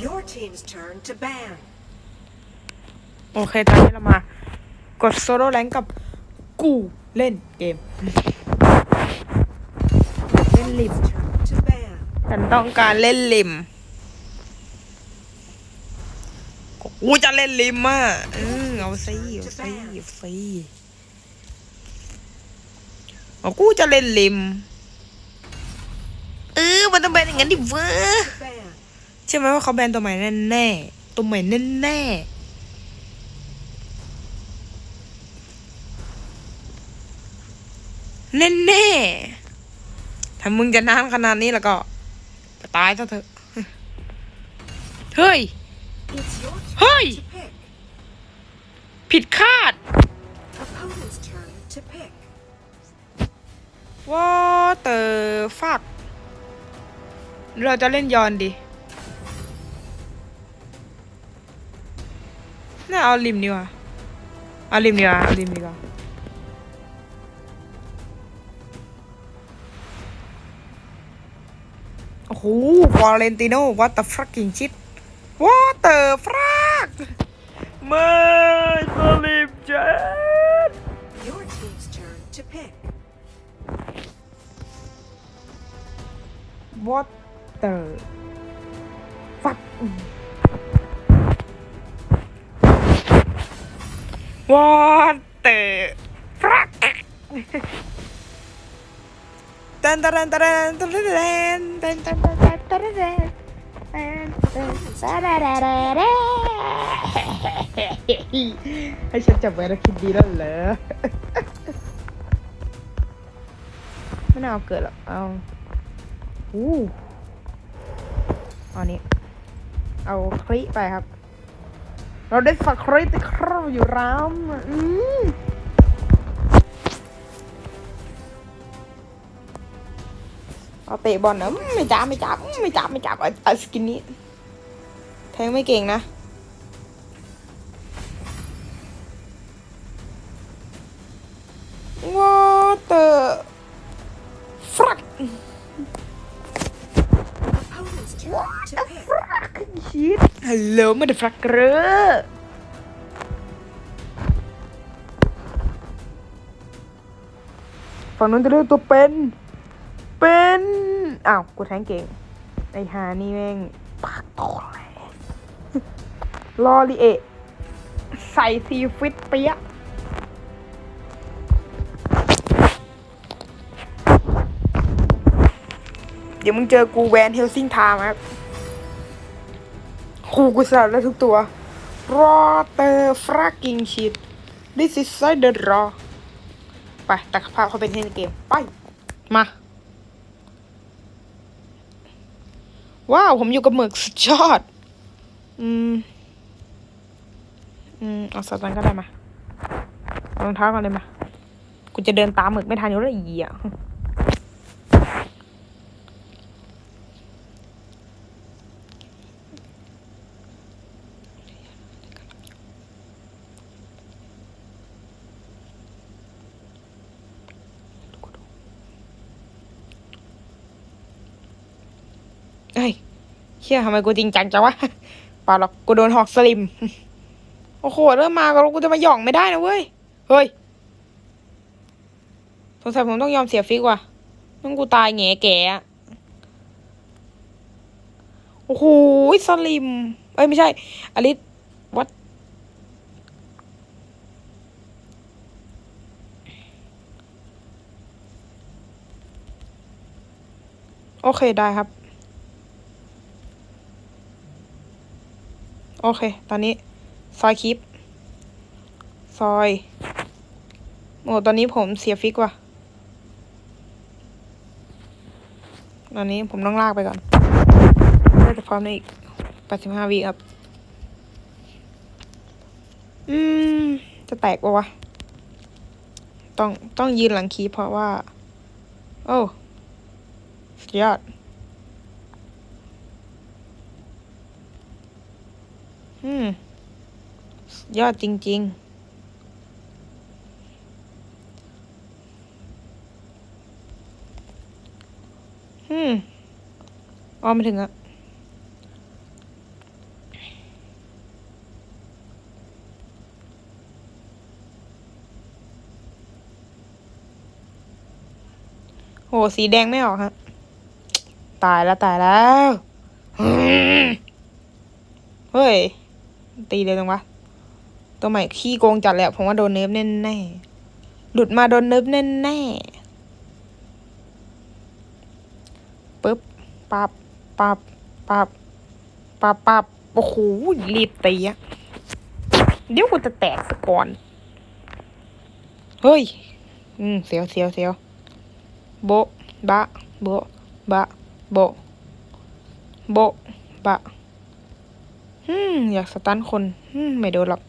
Your team's turn to ban. โอเค ตอนนี้เรามา กดโซโล่แรงกับกูเล่นเกม เล่นลิม Turn to นฉันต้องการเล่นลิม กูจะเล่นลิมอะเออเอาสิเอาสิเอาสิเอากูจะเล่นลิม เออ มันต้องเป็นอย่างนั้นดิเว้อ เชื่อไหมว่าเขาแบนตัวใหม่แน่ๆตัวใหม่แน่ๆน่แน่แน่ถ้ามึงจะน้ำขนาดนี้แล้วก็ตายซะเถอะ เฮ้ย เฮ้ย ผิดคาดว่าเตอฟัก เราจะเล่นยอนดิ No, I'll leave you. Nua. Ah. I'll leave you. Nua. Ah. I'll leave Nua. Ah. Oh, Valentino, what the fucking shit? What the fuck? My believe Your team's turn to pick. What the fuck? วอเตอฟรักตันตันตันตันตันตันตันตันตันตันตันให้ฉันจับไว้แล้วคิดดีแล้วเหรอไมัน่าเอาเกิดหรอกเอาอู้อันนี้ เอาคลิไปครับ เราได้สักคริติครบอยู่รามอืมเอาเตะบอลนะไม่จับไม่จับไม่จับไม่จับไอ้สกินนี้แทงไม่เก่งนะ shit Hello motherfucker ฝั่งนู้นจะเลือกตัวเป็น เป็น อ้าว กูแทงเก่ง ไอหานี่แม่งปากโตเลยลอรีเอะใส่ซีฟิตเปียะเดี๋ยวมึงเจอกูแวนเฮลซิงไทม์ครับ คูกูสลับแล้วทุกตัวรอเตอร์ฟรักกิงชิด this is side the raw ไปแต่ภาพเขาเป็นในเกม ไป มา ว้าว ผมอยู่กับหมึกสุดยอด อืม อืม เอาสตันก็ได้มาเอารองเท้าก่อนเลยมา กูจะเดินตามหมึกไม่ทันอยู่แล้วอีอะ ชี่ยทำไมกูจริงจังจังวะเปล่าหรอกกูโดนหอกสลิม โอ้โหเริ่มมาก็กูจะมาหย่องไม่ได้นะเว้ย เฮ้ย สงสัยผมต้องยอมเสียฟิกว่ะต้องกูตายแง่แก่โอ้โหสลิม เอ้ยไม่ใช่ อลิสวัดโอเคได้ครับ โอเค ตอนนี้ซอยคลิป ซอย โอ้ตอนนี้ผมเสียฟิกว่ะ ตอนนี้ผมต้องลากไปก่อนน่าจะพร้อมในอีกแปดสิบห้าวิครับ อืม จะแตกปะวะ ต้องต้องยืนหลังคีเพราะว่า โอ้ สุดยอด อืม ยอดจริงๆฮึมออมม่ถึงอะโห สีแดงไม่ออกฮะ ตายแล้ว ตายแล้ว เฮ้ย ตีเลยจังวะ ตัวใหม่ขี้โกงจัดเลยอะผมว่าโดนเนิร์ฟแน่แน่หลุดมาโดนเนิร์ฟแน่แน่ปึ๊บปับปับปับปับปับโอ้โหรีบตีอะเดี๋ยวกูจะแตกสะก่อน เฮ้ย อืม เสียวเสียวเสียวโบะบะโบะบะโบะโบะบะ อืม อยากสตันคน อืม ไม่โดนหรอก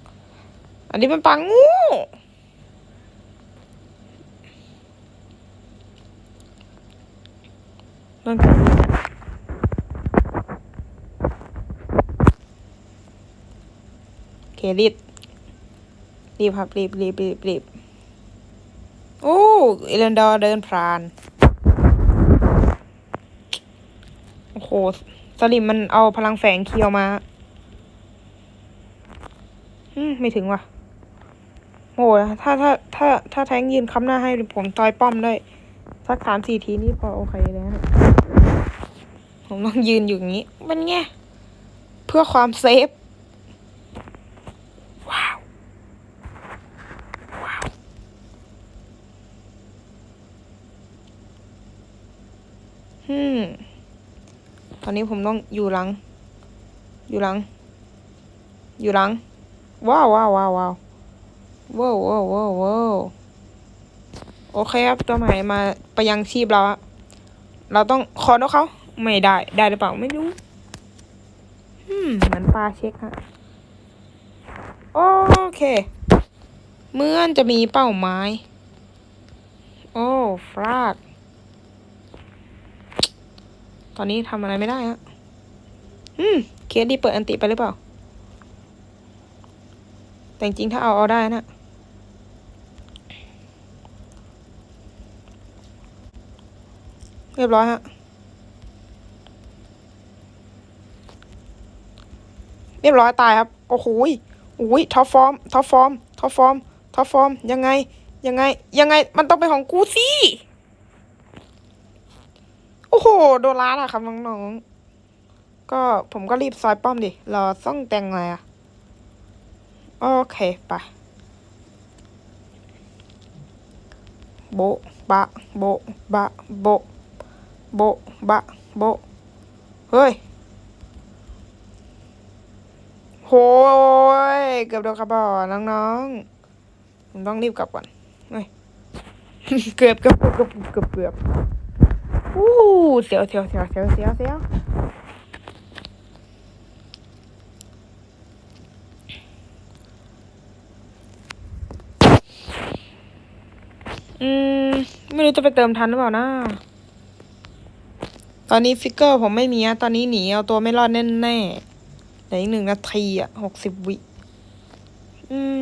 อันนี้เป็นปลางูนั่นโอเครีบรีบครับรีบรีบรีบรีบโอ้เอเลนดอร์เดินพราน โอ้โห สลิมมันเอาพลังแฝงเคียวมา ไม่ถึงว่ะโอ้โหถ้าถ้าถ้าถ้าแทงยืนค้ำหน้าให้ผมต่อยป้อมได้ สักสามสี่ทีนี่พอโอเคเลยนะผมต้องยืนอยู่อย่างนี้ มันไงเพื่อความเซฟ ว้าว ว้าวอืมตอนนี้ผมต้องอยู่หลัง อยู่หลัง อยู่หลัง ว้าวว้าวว้าวว้าวว้าวว้าวว้าวว้าวโอเคครับ ตัวใหม่มาไปยังชีพเราอะเราต้องคอนเขา ไม่ได้ ได้หรือเปล่าไม่รู้อืมเหมือนปลาเช็คฮะ โอเค เมื่อนจะมีเป้าหมาย โอ้ฟลาก ตอนนี้ทำอะไรไม่ได้ฮะ อืม เคสดีเปิดอันติไปหรือเปล่า แต่จริงถ้าเอาเอาได้นะเรียบร้อยฮะเรียบร้อยตายครับ โอ้โหอุ้ยท็อปฟอร์มท็อปฟอร์มท็อปฟอร์มท็อปฟอร์มยังไง ยังไง ยังไง มันต้องเป็นของกูสิ โอ้โห โดนล้านอะครับน้องๆ ก็ผมก็รีบซอยป้อมดิ รอซ่องแต่งอะไรอะ โอเคไปโบบะโบบะโบโบบะโบเฮ้ยโหยเกือบโดนกระบอกน้องๆผมต้องรีบกลับก่อนเฮ้ยเกือบเกือบเกือบเกือบเกือบอู้เสียวเสียวเสียวเสียวเสียวเสียว อืม ไม่รู้จะไปเติมทันหรือเปล่านะ ตอนนี้ฟิกเกอร์ผมไม่มีอะตอนนี้หนีเอาตัวไม่รอดแน่แน่ๆเหลืออีกหนึ่งนาทีอะหกสิบวิ อืม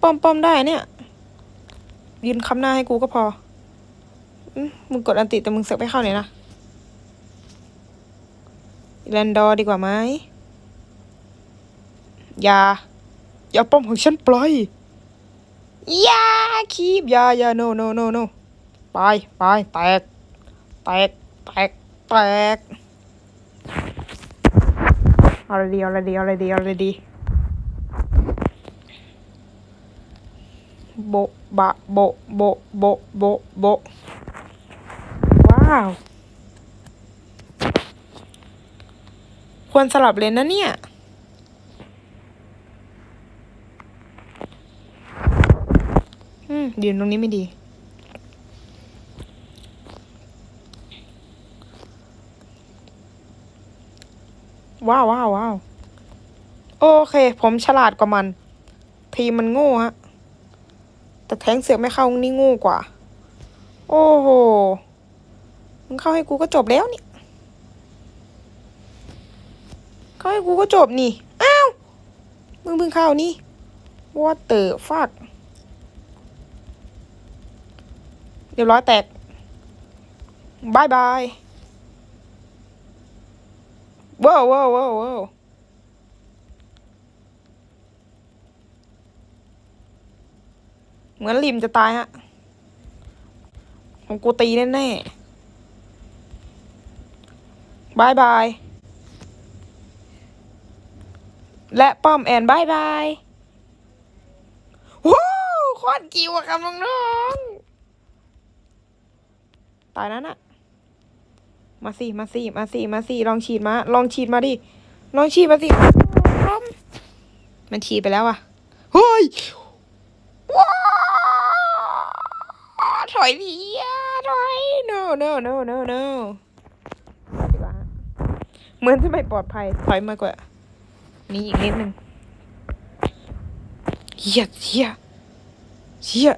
ป้อมป้อมได้เนี่ย ยืนคำหน้าให้กูก็พออมมึงกดอันติแต่มึงเสือกไม่เข้าเลยนะแลนดอร์ดีกว่าไหมอย่า อย่าป้อมของฉันปล่อย ยาคีบยายา no no no no ไปไปแตก แตก แตก แตกอะไรดีอะไรดีอะไรดีอะไรดีโบบะโบโบโบโบโบว้าว ควรสลับเลนนะเนี่ย อืม ยืนตรงนี้ไม่ดี ว้าวว้าวว้าวโอเค ผมฉลาดกว่ามัน ทีมันโง่ฮะ แต่แทงเสือกไม่เข้านี่โง่กว่า โอ้โห มึงเข้าให้กูก็จบแล้วนี่ เข้าให้กูก็จบนี่ อ้าว มึงเพิ่งเข้านี่ What the fuck เรียบร้อยแตกบายบายว้าวว้าวว้าวว้าวเหมือนริมจะตายฮะของกูตีแน่ๆบายบาย และป้อมแอนบายบายว้าวโคตรกิวอะครับน้องๆ ตายนั้วนอะมาสิ มาสิ มาสิ มาสิ ลองฉีดมา ลองฉีดมาดิ ลองฉีดมาสิ มันฉีดไปแล้วอะเฮ้ยว้าวถอยดีอะถอย no no no no no ดีกว่าเหมือนจะไม่ปลอดภัย ถอยมากกว่า นี่อีกนิดนึงเฮียเฮียเฮีย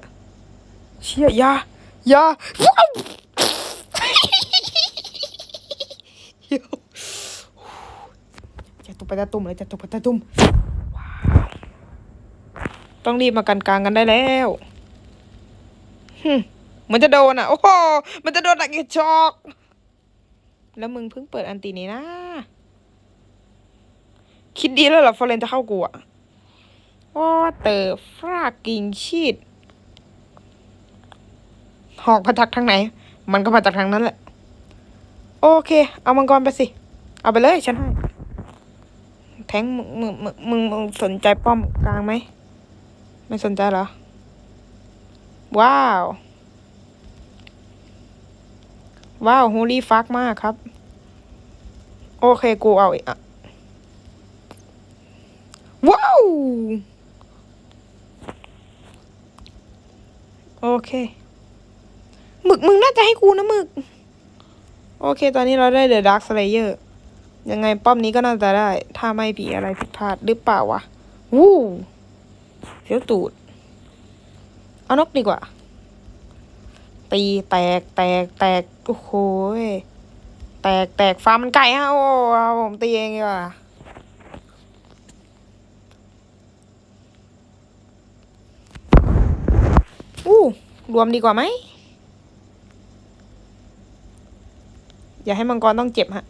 เฮียยาอยาว้าวเหี้ยจะ ตุบไปตะตุ่มเลยจะตุบไปตะตุ่มต้องรีบมากันกลางกันได้แล้วมันจะโดนอะ โอ้โห มันจะโดนอะเกช็อก แล้วมึงเพิ่งเปิดอันตีนี้นะ คิดดีแล้วเหรอฟอเรนจะเข้ากูอะว่าเตอร์ฟรากิงชีดหอกมาจากทางไหน มันก็มาจากทางนั้นแหละ โอเค เอามังกรไปสิ เอาไปเลยฉันให้ แทงมึงมึงมึงมึงมึงสนใจป้อมกลางไหม ไม่สนใจเหรอ ว้าว ว้าวฮูลี่ฟักมากครับ โอเคกูเอาอะว้าว โอเคหมึกมึงน่าจะให้กูนะหมึก โอเค ตอนนี้เราได้เดอะดาร์คสเลเยอร์ ยังไงป้อมนี้ก็น่าจะได้ ถ้าไม่ผีอะไรผิดพลาดหรือเปล่าวะ วู้เสียวตูด เอานกดีกว่า ตีแตกแตกแตก โอ้โหแตกแตกฟาร์มมันไก่ฮะโอ้ผมตีเองดีกว่าอู้รวมดีกว่าไหม อย่าให้มังกรต้องเจ็บฮะ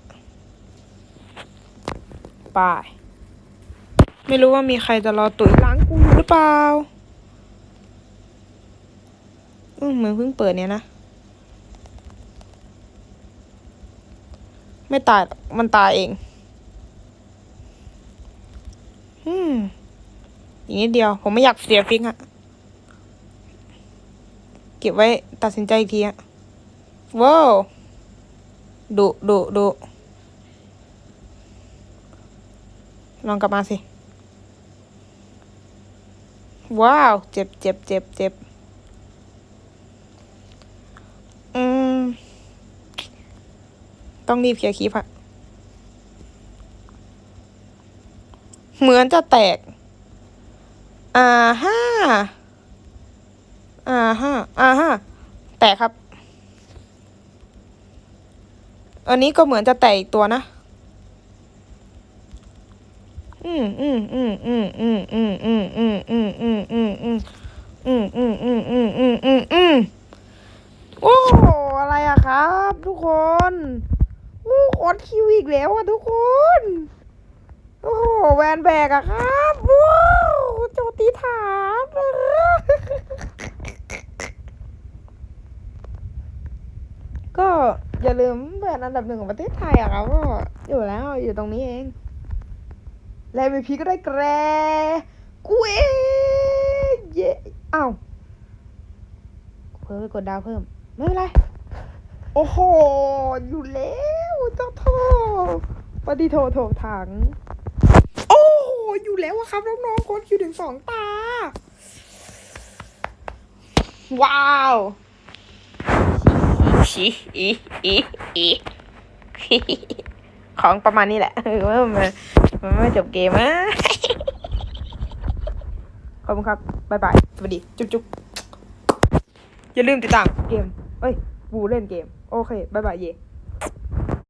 ไป ไม่รู้ว่ามีใครจะรอตุ๋ยล้างกูอยู่หรือเปล่าอืมมือนเพิ่งเปิดเนี่ยนะ ไม่ตาย มันตายเอง อืมอีกนิดเดียว ผมไม่อยากเสียฟิกอะเก็บไว้ตัดสินใจอีกทีอะว้าวดุดุดุ ลองกลับมาสิ ว้าว เจ็บเจ็บเจ็บเจ็บอืม ต้องรีบเคลียร์คลิปอะเหมือนจะแตก อ่าห้าอ่าฮะอ่าฮะแตกครับ อันนี้ก็เหมือนจะแตกอีกตัวนะ อืมอืมอืมอืมอืมอืมอืมอืมอืมอืมอืมอืมอืมอืมอืมอืมอืมอืมอืมโอ้อะไรอะครับ ทุกคนโอ้โคตรคิวอีกแล้วอะทุกคนโอ้โหแวนแบกอะครับว้าวโจตีฐานก็อย่าลืมแบรนด์อันดับหนึ่งของประเทศไทยอะครับก็อยู่แล้วอยู่ตรงนี้เอง และ MVP ก็ได้แกรกูเองเย้อ้าวเพิ่มไปกดดาวเพิ่ม ไม่เป็นไร โอ้โห อยู่แล้วเจ้าโทปฏิโทโถถัง โอ้โห อยู่แล้วอะครับ น้องๆกดคิวถึงสองตา ว้าวอีอีอีของประมาณนี้แหละเออว่า มันไม่จบเกมอะขอบคุณครับบายบายสวัสดี จุ๊บจุ๊บอย่าลืมติดตามเกม เอ้ย บูเล่นเกม โอเคบายบายเย่